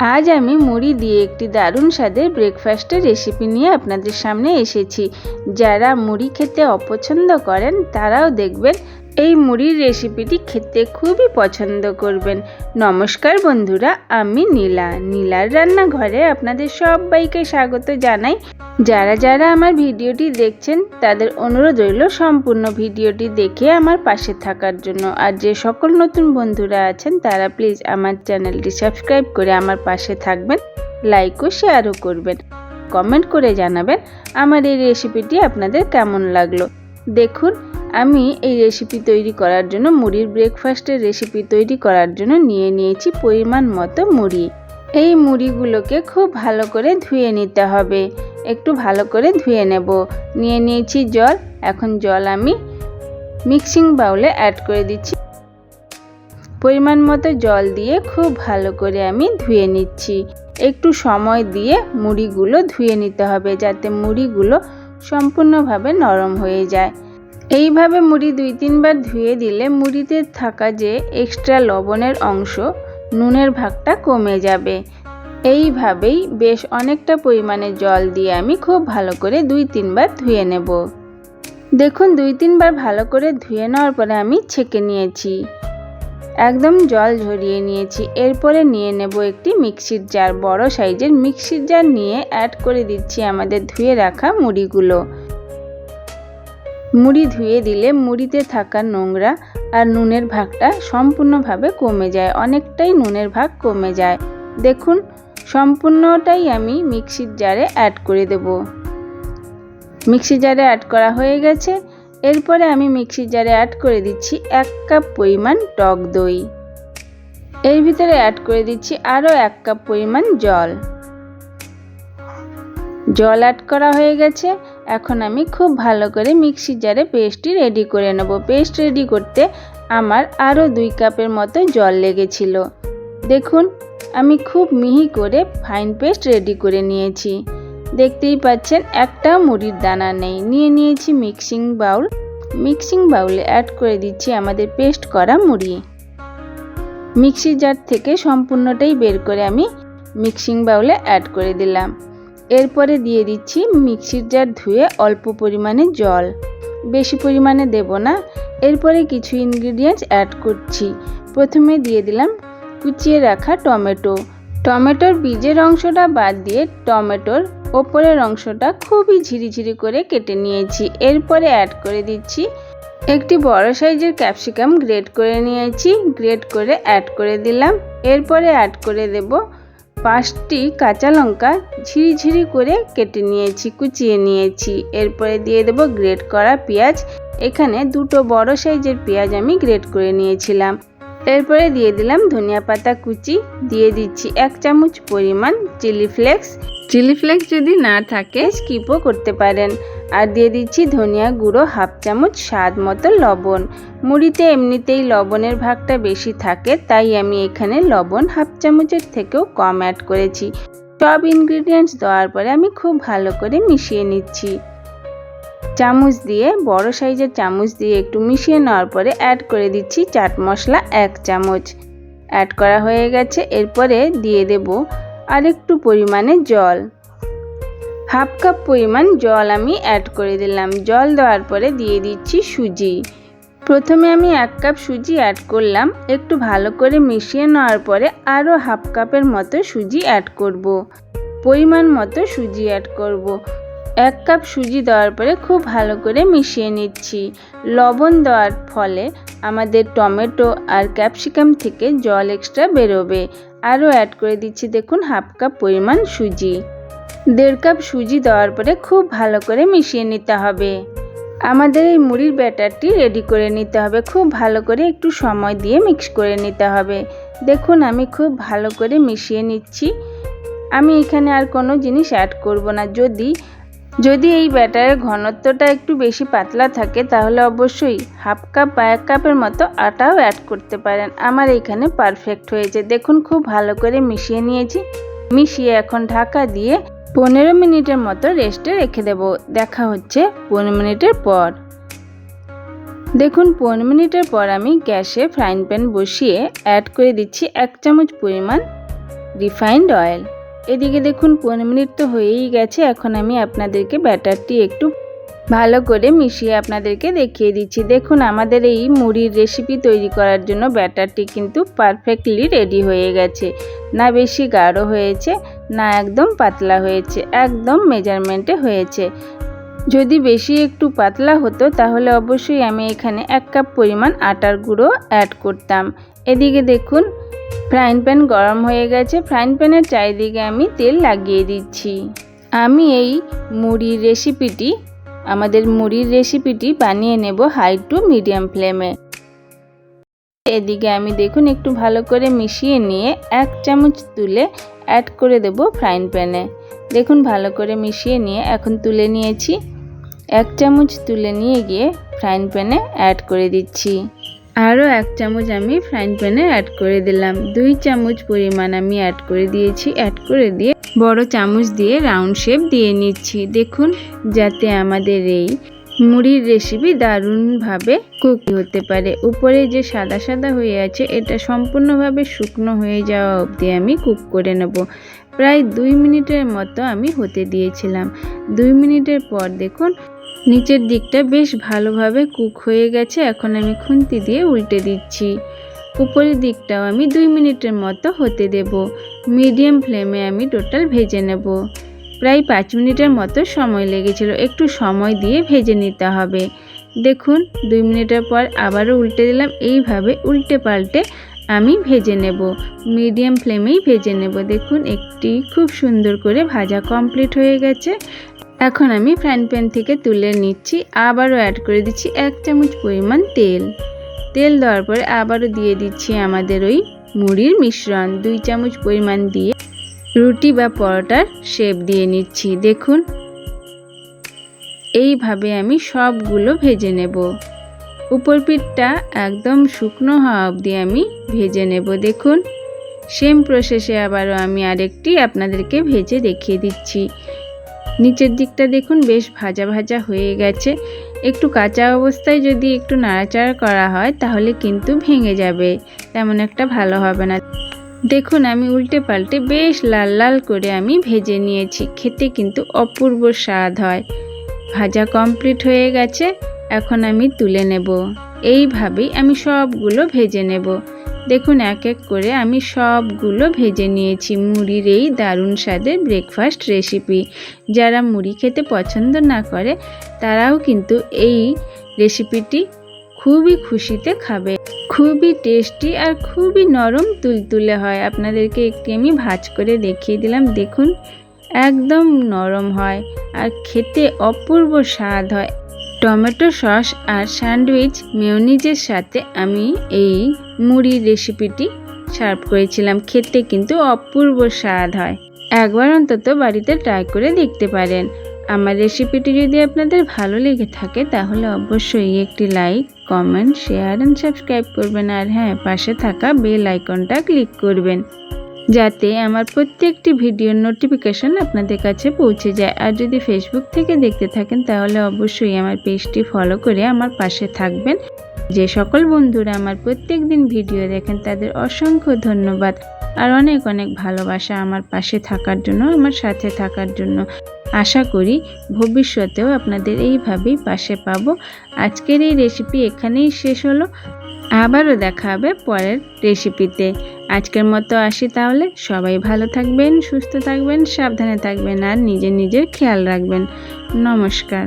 আজ আমি মুড়ি দিয়ে একটি দারুণ স্বাদের ব্রেকফাস্টের রেসিপি নিয়ে আপনাদের সামনে এসেছি। যারা মুড়ি খেতে অপছন্দ করেন, তারাও দেখবেন এই মুড়ির রেসিপিটি খেতে খুবই পছন্দ করবেন। নমস্কার বন্ধুরা, আমি নীলা। নীলার রান্নাঘরে আপনাদের সবাইকে স্বাগত জানাই। যারা যারা আমার ভিডিওটি দেখছেন, তাদের অনুরোধ রইল সম্পূর্ণ ভিডিওটি দেখে আমার পাশে থাকার জন্য। আর যে সকল নতুন বন্ধুরা আছেন, তারা প্লিজ আমার চ্যানেলটি সাবস্ক্রাইব করে আমার পাশে থাকবেন লাইক ও শেয়ারও করবেন। কমেন্ট করে জানাবেন আমার এই রেসিপিটি আপনাদের কেমন লাগল। দেখুন আমি এই রেসিপি তৈরি করার জন্য মুড়ির ব্রেকফাস্টের রেসিপি তৈরি করার জন্য নিয়ে নিয়েছি পরিমাণ মতো মুড়ি। এই মুড়িগুলোকে খুব ভালো করে ধুয়ে নিতে হবে। একটু ভালো করে ধুয়ে নেব। নিয়ে নিয়েছি জল। এখন জল আমি মিক্সিং বাউলে অ্যাড করে দিচ্ছি। পরিমাণ মতো জল দিয়ে খুব ভালো করে আমি ধুয়ে নিচ্ছি। একটু সময় দিয়ে মুড়িগুলো ধুয়ে নিতে হবে যাতে মুড়িগুলো সম্পূর্ণভাবে নরম হয়ে যায়। এইভাবে মুড়ি দুই তিনবার ধুয়ে দিলে মুড়িতে থাকা যে এক্সট্রা লবণের অংশ নুনের ভাগটা কমে যাবে। এইভাবেই বেশ অনেকটা পরিমাণে জল দিয়ে আমি খুব ভালো করে দুই তিনবার ধুয়ে নেব। দেখুন, দুই তিনবার ভালো করে ধুয়ে নেওয়ার পরে আমি ছেঁকে নিয়েছি। একদম জল ঝরিয়ে নিয়েছি। এরপরে নিয়ে নেব একটি মিক্সির জার। বড় সাইজের মিক্সির জার নিয়ে অ্যাড করে দিচ্ছি আমাদের ধুয়ে রাখা মুড়িগুলো। মুড়ি ধুয়ে দিলে মুড়িতে থাকা নোংরা আর নুনের ভাগটা সম্পূর্ণভাবে কমে যায়, অনেকটাই নুনের ভাগ কমে যায়। দেখুন, সম্পূর্ণটাই আমি মিক্সির জারে অ্যাড করে দেব। মিক্সি জারে অ্যাড করা হয়ে গেছে। এরপরে আমি মিক্সির জারে অ্যাড করে দিচ্ছি এক কাপ পরিমাণ টক দই। এর ভিতরে অ্যাড করে দিচ্ছি আরও এক কাপ পরিমাণ জল। জল অ্যাড করা হয়ে গেছে। এখন আমি খুব ভালো করে মিক্সি জারে পেস্টটি রেডি করে নেব। পেস্ট রেডি করতে আমার আরও দুই কাপের মতো জল লেগেছিল। দেখুন, আমি খুব মিহি করে ফাইন পেস্ট রেডি করে নিয়েছি। দেখতেই পাচ্ছেন, একটা মুড়ির দানা নেই। নিয়ে নিয়েছি মিক্সিং বাউল। মিক্সিং বাউলে অ্যাড করে দিচ্ছি আমাদের পেস্ট করা মুড়ি। মিক্সি জার থেকে সম্পূর্ণটাই বের করে আমি মিক্সিং বাউলে অ্যাড করে দিলাম। এরপরে দিয়ে দিচ্ছি মিক্সির জার ধুয়ে অল্প পরিমাণে জল। বেশি পরিমাণে দেব না। এরপরে কিছু ইনগ্রিডিয়েন্টস অ্যাড করছি। প্রথমে দিয়ে দিলাম কুচিয়ে রাখা টমেটো। টমেটোর বীজের অংশটা বাদ দিয়ে টমেটোর ওপরের অংশটা খুবই ঝিরিঝিরি করে কেটে নিয়েছি। এরপরে অ্যাড করে দিচ্ছি একটি বড় সাইজের ক্যাপসিকাম গ্রেট করে নিয়েছি। গ্রেট করে অ্যাড করে দিলাম। এরপরে অ্যাড করে দেব পাঁচটি কাঁচা লঙ্কা ঝিরিঝিরি করে কেটে নিয়েছি, কুচিয়ে নিয়েছি। এরপরে দিয়ে দেব গ্রেট করা পেঁয়াজ। এখানে দুটো বড় সাইজের পেঁয়াজ আমি গ্রেট করে নিয়েছিলাম। এরপরে দিয়ে দিলাম ধনিয়া পাতা কুচি। দিয়ে দিচ্ছি এক চামচ পরিমাণ চিলি ফ্লেক্স। চিলি ফ্লেক্স যদি না থাকে, স্কিপও করতে পারেন। আর দিয়ে দিচ্ছি ধনিয়া গুঁড়ো হাফ চামচ স্বাদ মতো লবণ। মুড়িতে এমনিতেই লবণের ভাগটা বেশি থাকে, তাই আমি এখানে লবণ হাফ চামচের থেকেও কম অ্যাড করেছি। সব ইনগ্রিডিয়েন্টস দেওয়ার পরে আমি খুব ভালো করে মিশিয়ে নিচ্ছি। চামচ দিয়ে, বড় সাইজের চামচ দিয়ে একটু মিশিয়ে নেওয়ার পরে অ্যাড করে দিচ্ছি চাট মশলা এক চামচ। অ্যাড করা হয়ে গেছে, এরপরে দিয়ে দেব আরেকটু পরিমাণে জল। হাফ কাপ পরিমাণ জল আমি অ্যাড করে দিলাম। জল দেওয়ার পরে দিয়ে দিচ্ছি সুজি। প্রথমে আমি এক কাপ সুজি অ্যাড করলাম। একটু ভালো করে মিশিয়ে নেওয়ার পরে আরও হাফ কাপের মতো সুজি অ্যাড করব। পরিমাণ মতো সুজি অ্যাড করব। এক কাপ সুজি দেওয়ার পরে খুব ভালো করে মিশিয়ে নিচ্ছি। লবণ দেওয়ার ফলে আমাদের টমেটো আর ক্যাপসিকাম থেকে জল এক্সট্রা বেরোবে। আরও অ্যাড করে দিচ্ছি দেখুন, হাফ কাপ পরিমাণ সুজি। দেড় কাপ সুজি দেওয়ার পরে খুব ভালো করে মিশিয়ে নিতে হবে। আমাদের এই মুড়ির ব্যাটারটি রেডি করে নিতে হবে। খুব ভালো করে একটু সময় দিয়ে মিক্স করে নিতে হবে। দেখুন, আমি খুব ভালো করে মিশিয়ে নিচ্ছি। আমি এখানে আর কোনো জিনিস অ্যাড করব না। যদি যদি এই ব্যাটারের ঘনত্বটা একটু বেশি পাতলা থাকে, তাহলে অবশ্যই হাফ কাপ বা এক কাপের মতো আটাও অ্যাড করতে পারেন। আমার এখানে পারফেক্ট হয়েছে। দেখুন, খুব ভালো করে মিশিয়ে নিয়েছি। মিশিয়ে এখন ঢাকা দিয়ে পনেরো মিনিটের মতো রেস্টে রেখে দেব। দেখা হচ্ছে পনেরো মিনিটের পর। দেখুন, পনেরো মিনিটের পর আমি গ্যাসে ফ্রাইং প্যান বসিয়ে অ্যাড করে দিচ্ছি এক চামচ পরিমাণ রিফাইন্ড অয়েল এদিকে দেখুন, পনেরো মিনিট তো হয়েই গেছে। এখন আমি আপনাদেরকে ব্যাটারটি একটু ভালো করে মিশিয়ে আপনাদেরকে দেখিয়ে দিচ্ছি। দেখুন, আমাদের এই মুড়ির রেসিপি তৈরি করার জন্য ব্যাটারটি কিন্তু পারফেক্টলি রেডি হয়ে গেছে। না বেশি গাঢ় হয়েছে, না একদম পাতলা হয়েছে, একদম মেজারমেন্টে হয়েছে। যদি বেশি একটু পাতলা হতো, তাহলে অবশ্যই আমি এখানে এক কাপ পরিমাণ আটার গুঁড়ো অ্যাড করতাম। এদিকে দেখুন ফ্রাইং প্যান গরম হয়ে গেছে। ফ্রাইং প্যানের চারিদিকে আমি তেল লাগিয়ে দিচ্ছি। আমি এই মুড়ির রেসিপিটি আমাদের মুড়ির রেসিপিটি বানিয়ে নেব হাই টু মিডিয়াম ফ্লেমে এদিকে আমি দেখুন একটু ভালো করে মিশিয়ে নিয়ে এক চামচ তুলে অ্যাড করে দেব ফ্রাইং প্যানে দেখুন ভালো করে মিশিয়ে নিয়ে এখন তুলে নিয়েছি। এক চামচ তুলে নিয়ে গিয়ে ফ্রাইং প্যানে অ্যাড করে দিচ্ছি। আরও এক চামচ আমি ফ্রাইং প্যানে অ্যাড করে দিলাম। দুই চামচ পরিমাণ আমি অ্যাড করে দিয়েছি। অ্যাড করে দিয়ে বড় চামচ দিয়ে রাউন্ড শেপ দিয়ে নিচ্ছি। দেখুন, যাতে আমাদের এই মুড়ির রেসিপি দারুণভাবে কুক হতে পারে। উপরে যে সাদা সাদা হয়ে আছে, এটা সম্পূর্ণভাবে শুকনো হয়ে যাওয়া অবধি আমি কুক করে নেব। প্রায় দুই মিনিটের মতো আমি হতে দিয়েছিলাম। দুই মিনিটের পর দেখুন নিচের দিকটা বেশ ভালোভাবে কুক হয়ে গেছে। এখন আমি খুন্তি দিয়ে উল্টে দিচ্ছি। উপরের দিকটাও আমি দুই মিনিটের মতো হতে দেব। মিডিয়াম ফ্লেমে আমি টোটাল ভেজে নেব। প্রায় পাঁচ মিনিটের মতো সময় লেগেছিল। একটু সময় দিয়ে ভেজে নিতে হবে। দেখুন, দুই মিনিটের পর আবারও উল্টে দিলাম। এইভাবে উল্টে পাল্টে আমি ভেজে নেব। মিডিয়াম ফ্লেমেই ভেজে নেব। দেখুন, একটি খুব সুন্দর করে ভাজা কমপ্লিট হয়ে গেছে। এখন আমি ফ্রাইং প্যান থেকে তুলে নিচ্ছি, আবারও অ্যাড করে দিচ্ছি এক চামচ পরিমাণ তেল। তেল দেওয়ার পরে আবারও দিয়ে দিচ্ছি আমাদের ওই মুড়ির মিশ্রণ। দুই চামচ পরিমাণ দিয়ে রুটি বা পরোটার শেপ দিয়ে নিচ্ছি, দেখুন। এইভাবে আমি সবগুলো ভেজে নেব। উপর পিঠটা একদম শুকনো হওয়া অবধি আমি ভেজে নেব, দেখুন। সেম প্রসেসে আবারও আমি আরেকটি আপনাদেরকে ভেজে দেখিয়ে দিচ্ছি। নিচের দিকটা দেখুন, বেশ ভাজা ভাজা হয়ে গেছে। একটু কাঁচা অবস্থায় যদি একটু নাড়াচাড়া করা হয়, তাহলে কিন্তু ভেঙে যাবে। তেমন একটা ভালো হবে না। দেখুন, আমি উল্টে পাল্টে বেশ লাল লাল করে আমি ভেজে নিয়েছি। খেতে কিন্তু অপূর্ব স্বাদ হয়। ভাজা কমপ্লিট হয়ে গেছে। এখন আমি তুলে নেব। এইভাবেই আমি সবগুলো ভেজে নেব। দেখুন, এক এক করে আমি সবগুলো ভেজে নিয়েছি। মুড়ির এই দারুণ স্বাদের ব্রেকফাস্ট রেসিপি যারা মুড়ি খেতে পছন্দ না করে, তারাও কিন্তু এই রেসিপিটি খুবই খুশিতে খাবে। খুবই টেস্টি আর খুবই নরম তুলতুলে হয়। আপনাদেরকে একটি আমি ভাজ করে দেখিয়ে দিলাম। দেখুন, একদম নরম হয় আর খেতে অপূর্ব স্বাদ হয়। টমেটো সস আর স্যান্ডউইচ মেয়নিজের সাথে আমি এই মুড়ির রেসিপিটি সার্ভ করেছিলাম। খেতে কিন্তু অপূর্ব স্বাদ হয়। একবার অন্তত বাড়িতে ট্রাই করে দেখতে পারেন। আমার রেসিপিটি যদি আপনাদের ভালো লেগে থাকে, তাহলে অবশ্যই একটি like, comment, share and subscribe করবেন। আর হ্যাঁ পাশে থাকা বেল আইকনটা ক্লিক করবেন। যাতে আমার প্রত্যেকটি ভিডিওর নোটিফিকেশন আপনাদের কাছে পৌঁছে যায়। আর যদি ফেসবুক থেকে দেখতে থাকেন, তাহলে অবশ্যই আমার পেজটি ফলো করে আমার পাশে থাকবেন। যে সকল বন্ধুরা আমার প্রত্যেক দিন ভিডিও দেখেন, তাদের অসংখ্য ধন্যবাদ। আর অনেক অনেক ভালোবাসা আমার পাশে থাকার জন্য, আমার সাথে থাকার জন্য। আশা করি ভবিষ্যতেও আপনাদের এইভাবেই পাশে পাবো। আজকের এই রেসিপি এখানেই শেষ হলো। আবারও দেখা হবে পরের রেসিপিতে আজকের মতো আসি তাহলে। সবাই ভালো থাকবেন, সুস্থ থাকবেন, সাবধানে থাকবেন আর নিজের নিজের খেয়াল রাখবেন। নমস্কার।